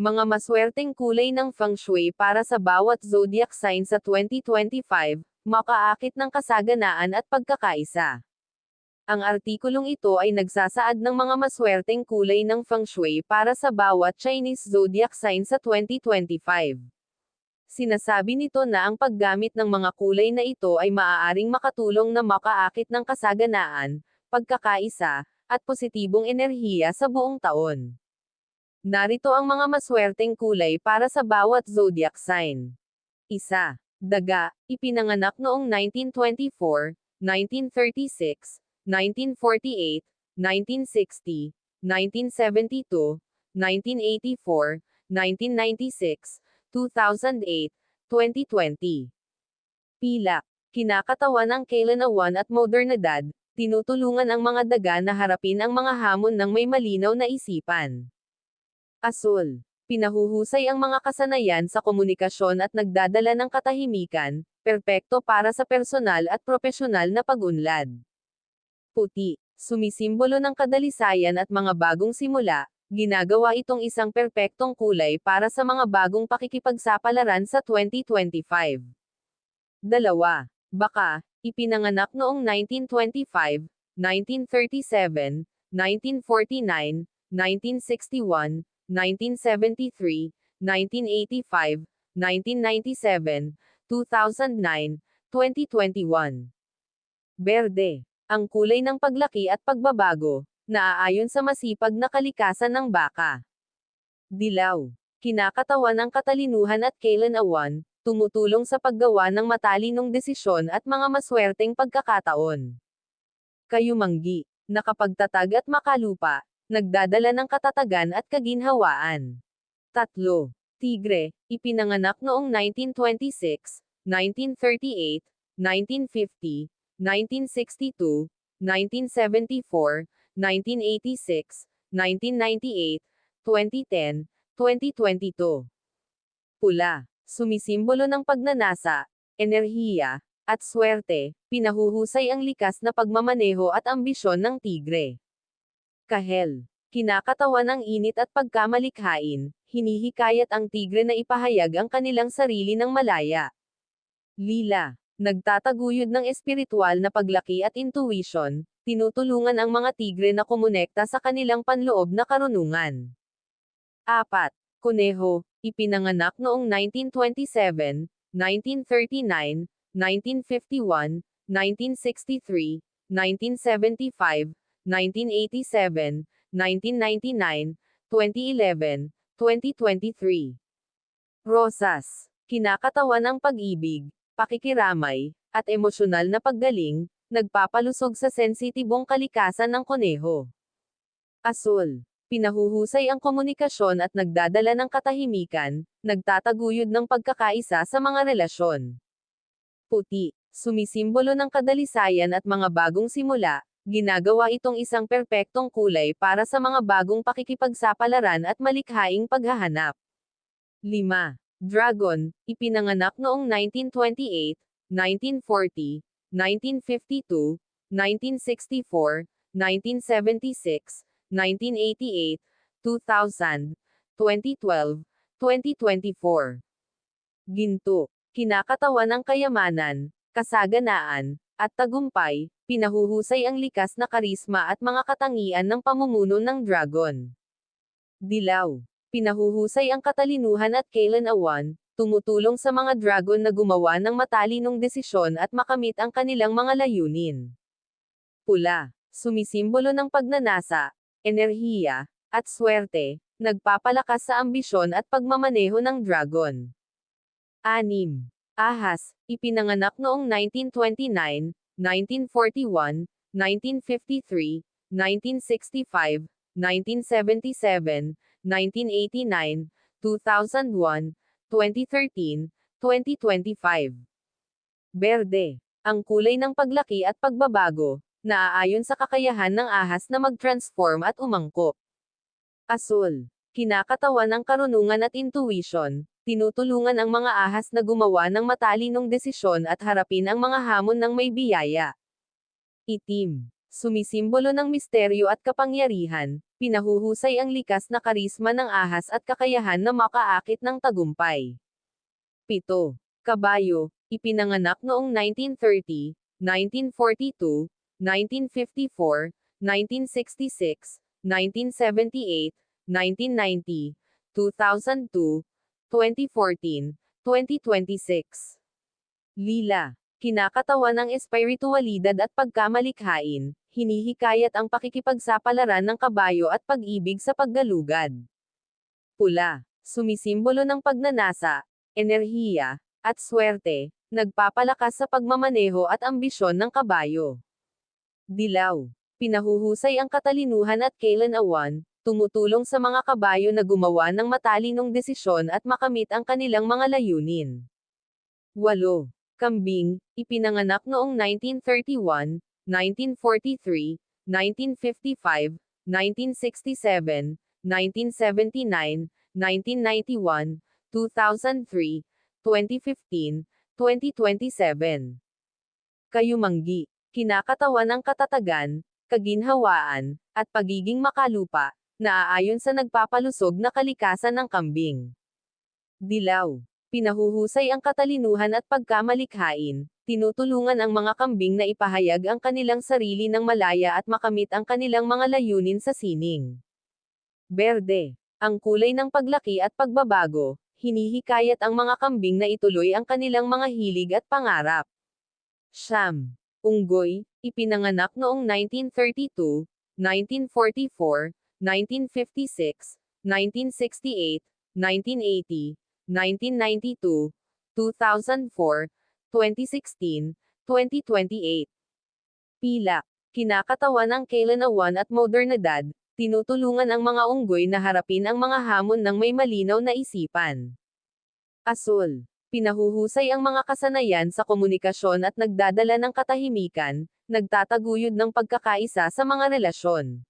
Mga maswerteng kulay ng feng shui para sa bawat zodiac sign sa 2025, makaakit ng kasaganaan at pagkakaisa. Ang artikulong ito ay nagsasaad ng mga maswerteng kulay ng feng shui para sa bawat Chinese zodiac sign sa 2025. Sinasabi nito na ang paggamit ng mga kulay na ito ay maaaring makatulong na makaakit ng kasaganaan, pagkakaisa, at positibong enerhiya sa buong taon. Narito ang mga maswerteng kulay para sa bawat zodiac sign. Isa, Daga, ipinanganak noong 1924, 1936, 1948, 1960, 1972, 1984, 1996, 2008, 2020. Pilak, kinakatawan ng kailanawan at modernidad, tinutulungan ang mga daga na harapin ang mga hamon ng may malinaw na isipan. Asul. Pinahuhusay ang mga kasanayan sa komunikasyon at nagdadala ng katahimikan, perpekto para sa personal at propesyonal na pag-unlad. Puti. Sumisimbolo ng kadalisayan at mga bagong simula, ginagawa itong isang perpektong kulay para sa mga bagong pakikipagsapalaran sa 2025. Dalawa. Baka, ipinanganak noong 1925, 1937, 1949, 1961, 1973, 1985, 1997, 2009, 2021. Berde. Ang kulay ng paglaki at pagbabago, naaayon sa masipag na kalikasan ng baka. Dilaw. Kinakatawan ng katalinuhan at kailanawan, tumutulong sa paggawa ng matalinong desisyon at mga maswerteng pagkakataon. Kayumanggi. Nakapagtatag at makalupa, nagdadala ng katatagan at kaginhawaan. Tatlo. Tigre, ipinanganak noong 1926, 1938, 1950, 1962, 1974, 1986, 1998, 2010, 2022. Pula, sumisimbolo ng pagnanasa, enerhiya, at swerte, pinahuhusay ang likas na pagmamaneho at ambisyon ng tigre kahel. Kinakatawan ng init at pagkamalikhain, hinihikayat ang tigre na ipahayag ang kanilang sarili ng malaya. Lila. Nagtataguyod ng espiritual na paglaki at intuition, tinutulungan ang mga tigre na kumonekta sa kanilang panloob na karunungan. 4. Kuneho, ipinanganak noong 1927, 1939, 1951, 1963, 1975, 1987, 1999, 2011, 2023. Rosas. Kinakatawan ng pag-ibig, pakikiramay, at emosyonal na paggaling, nagpapalusog sa sensitibong kalikasan ng koneho. Asul. Pinahuhusay ang komunikasyon at nagdadala ng katahimikan, nagtataguyod ng pagkakaisa sa mga relasyon. Puti. Sumisimbolo ng kadalisayan at mga bagong simula, ginagawa itong isang perpektong kulay para sa mga bagong pakikipagsapalaran at malikhaing paghahanap. 5. Dragon, ipinanganak noong 1928, 1940, 1952, 1964, 1976, 1988, 2000, 2012, 2024. Ginto, kinakatawan ng kayamanan, kasaganaan, at tagumpay, pinahuhusay ang likas na karisma at mga katangian ng pamumuno ng dragon. Dilaw. Pinahuhusay ang katalinuhan at kailanawan, tumutulong sa mga dragon na gumawa ng matalinong desisyon at makamit ang kanilang mga layunin. Pula. Sumisimbolo ng pagnanasa, enerhiya, at swerte, nagpapalakas sa ambisyon at pagmamaneho ng dragon. 6. Ahas, ipinanganak noong 1929, 1941, 1953, 1965, 1977, 1989, 2001, 2013, 2025. Berde. Ang kulay ng paglaki at pagbabago, naaayon sa kakayahan ng ahas na mag-transform at umangkop. Asul. Kinakatawan ng karunungan at intuition, tinutulungan ang mga ahas na gumawa ng matalinong desisyon at harapin ang mga hamon ng may biyaya. Itim. sumisimbolo ng misteryo at kapangyarihan, pinahuhusay ang likas na karisma ng ahas at kakayahan na makaakit ng tagumpay. 7. Kabayo, ipinanganak noong 1930, 1942, 1954, 1966, 1978, 1990, 2002, 2014, 2026. Lila, kinakatawan ng espiritualidad at pagkamalikhain, hinihikayat ang pakikipagsapalaran ng kabayo at pag-ibig sa paggalugad. Pula, sumisimbolo ng pagnanasa, enerhiya, at swerte, nagpapalakas sa pagmamaneho at ambisyon ng kabayo. Dilaw, pinahuhusay ang katalinuhan at kailan-awan, tumutulong sa mga kabayo na gumawa ng matalinong desisyon at makamit ang kanilang mga layunin. 8. Kambing, ipinanganak noong 1931, 1943, 1955, 1967, 1979, 1991, 2003, 2015, 2027. Kayumanggi, kinakatawan ng katatagan, kaginhawaan, at pagiging makalupa, naaayon sa nagpapalusog na kalikasan ng kambing. Dilaw, pinahuhusay ang katalinuhan at pagkamalikhain, tinutulungan ang mga kambing na ipahayag ang kanilang sarili ng malaya at makamit ang kanilang mga layunin sa sining. Berde, ang kulay ng paglaki at pagbabago, hinihikayat ang mga kambing na ituloy ang kanilang mga hilig at pangarap. Siyam. Unggoy, ipinanganak noong 1932, 1944, 1956, 1968, 1980, 1992, 2004, 2016, 2028. Pilak, kinakatawan ng kailanawan at modernidad, tinutulungan ang mga unggoy na harapin ang mga hamon ng may malinaw na isipan. Asul. Pinahuhusay ang mga kasanayan sa komunikasyon at nagdadala ng katahimikan, nagtataguyod ng pagkakaisa sa mga relasyon.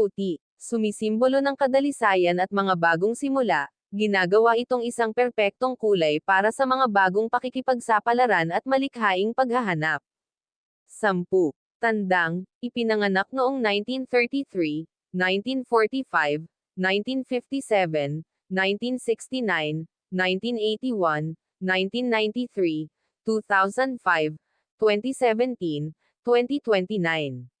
Puti. Sumisimbolo ng kadalisayan at mga bagong simula, ginagawa itong isang perpektong kulay para sa mga bagong pakikipagsapalaran at malikhaing paghahanap. 10. Tandang, ipinanganak noong 1933, 1945, 1957, 1969, 1981, 1993, 2005, 2017, 2029.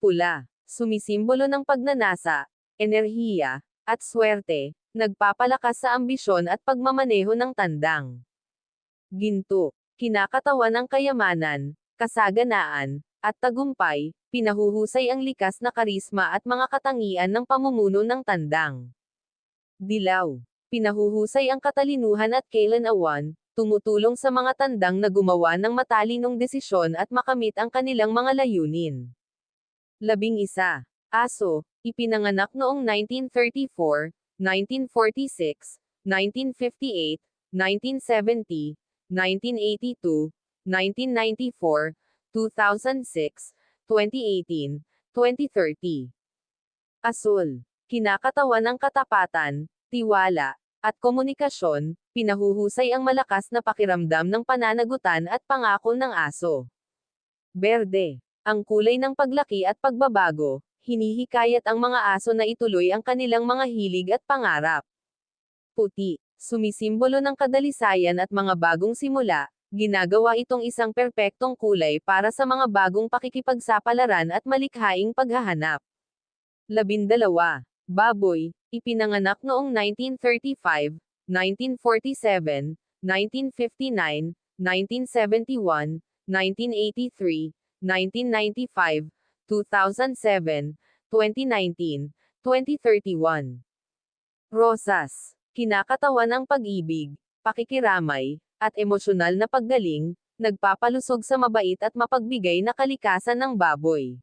Pula, sumisimbolo ng pagnanasa, enerhiya, at swerte, nagpapalakas sa ambisyon at pagmamaneho ng tandang. Ginto, kinakatawan ng kayamanan, kasaganaan, at tagumpay, pinahuhusay ang likas na karisma at mga katangian ng pamumuno ng tandang. Dilaw, pinahuhusay ang katalinuhan at kailan-awan, tumutulong sa mga tandang na gumawa ng matalinong desisyon at makamit ang kanilang mga layunin. Labing isa. Aso, ipinanganak noong 1934, 1946, 1958, 1970, 1982, 1994, 2006, 2018, 2030. Asul. Kinakatawan ng katapatan, tiwala, at komunikasyon, pinahuhusay ang malakas na pakiramdam ng pananagutan at pangako ng aso. Berde. Ang kulay ng paglaki at pagbabago, hinihikayat ang mga aso na ituloy ang kanilang mga hilig at pangarap. Puti. Sumisimbolo ng kadalisayan at mga bagong simula, Ginagawa itong isang perpektong kulay para sa mga bagong pakikipagsapalaran at malikhaing paghahanap. Labindalawa. Baboy, ipinanganak noong 1935, 1947, 1959, 1971, 1983, 1995, 2007, 2019, 2031. Rosas, kinakatawan ng pag-ibig, pakikiramay, at emosyonal na paggaling, nagpapalusog sa mabait at mapagbigay na kalikasan ng baboy.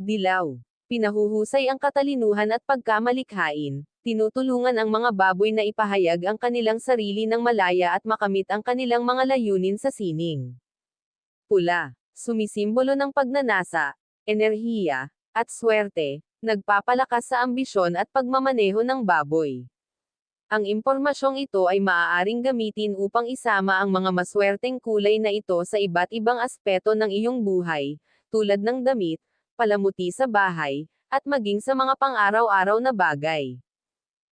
Dilaw. Pinahuhusay ang katalinuhan at pagkamalikhain, tinutulungan ang mga baboy na ipahayag ang kanilang sarili ng malaya at makamit ang kanilang mga layunin sa sining. Pula. Sumisimbolo ng pagnanasa, enerhiya, at swerte, nagpapalakas sa ambisyon at pagmamaneho ng baboy. Ang impormasyong ito ay maaaring gamitin upang isama ang mga maswerteng kulay na ito sa iba't ibang aspeto ng iyong buhay, tulad ng damit, palamuti sa bahay, at maging sa mga pang-araw-araw na bagay.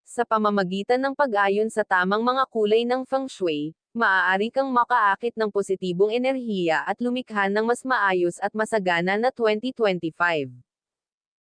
Sa pamamagitan ng pag-ayon sa tamang mga kulay ng feng shui, maaari kang makaakit ng positibong enerhiya at lumikha ng mas maayos at masagana na 2025.